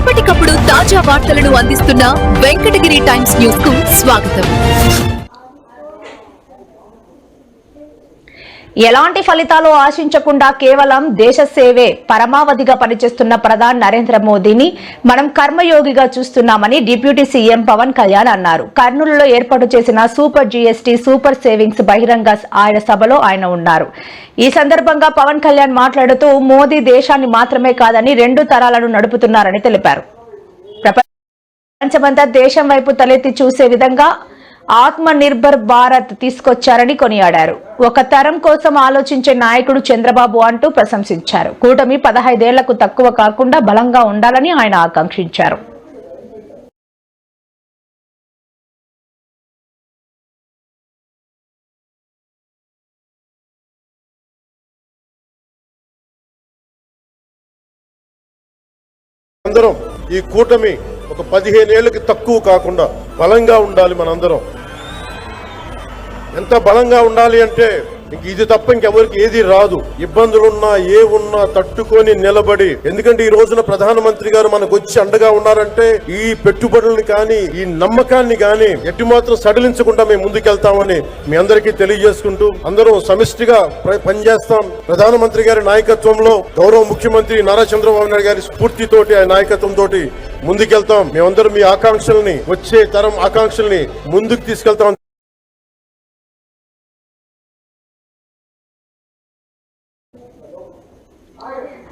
ఎప్పటికప్పుడు తాజా వార్తలను అందిస్తున్న వెంకటగిరి టైమ్స్ న్యూస్కు స్వాగతం. ఎలాంటి ఫలితాలు ఆశించకుండా కేవలం దేశ సేవే పరమావధిగా పనిచేస్తున్న ప్రధాని నరేంద్ర మోదీని మనం కర్మయోగిగా చూస్తున్నామని డిప్యూటీ సీఎం పవన్ కళ్యాణ్ అన్నారు. కర్నూలులో ఏర్పాటు చేసిన సూపర్ జీఎస్టీ సూపర్ సేవింగ్స్ బహిరంగ ఆయన సభలో ఆయన ఉన్నారు. ఈ సందర్భంగా పవన్ కళ్యాణ్ మాట్లాడుతూ మోదీ దేశాన్ని మాత్రమే కాదని రెండు తరాలను నడుపుతున్నారని తెలిపారు. ప్రపంచమంతా దేశం వైపు తలెత్తి చూసే విధంగా ఆత్మ నిర్భర్ భారత్ తీసుకొచ్చారని కొనియాడారు. ఒక తరం కోసం ఆలోచించే నాయకుడు చంద్రబాబు అంటూ ప్రశంసించారు. కూటమి పదహైదేళ్ళకు తక్కువ కాకుండా బలంగా ఉండాలని ఆయన ఆకాంక్షించారు. అందరం ఈ కూటమి ఒక పదిహేను ఏళ్ళకి తక్కువ కాకుండా బలంగా ఉండాలి మనందరం. ఎంత బలంగా ఉండాలి అంటే ఇంక ఇది తప్ప ఇంకెవరికి ఏది రాదు. ఇబ్బందులున్నా ఏ ఉన్నా తట్టుకొని నిలబడి. ఎందుకంటే ఈ రోజున ప్రధానమంత్రి గారు మనకు వచ్చి అండగా ఉన్నారంటే ఈ పెట్టుబడుల్ని కానీ ఈ నమ్మకాన్ని కానీ ఎట్టి మాత్రం సడలించకుండా మేము ముందుకెళ్తామని మీ అందరికీ తెలియజేసుకుంటూ అందరూ సమిష్టిగా పనిచేస్తాం. ప్రధానమంత్రి గారి నాయకత్వంలో గౌరవ ముఖ్యమంత్రి నారా చంద్రబాబు నాయుడు గారి స్ఫూర్తితోటి ఆయన నాయకత్వం తోటి ముందుకెళ్తాం. మేమందరం మీ ఆకాంక్షల్ని వచ్చే తరం ఆకాంక్షల్ని ముందుకు తీసుకెళ్తాం. Higher.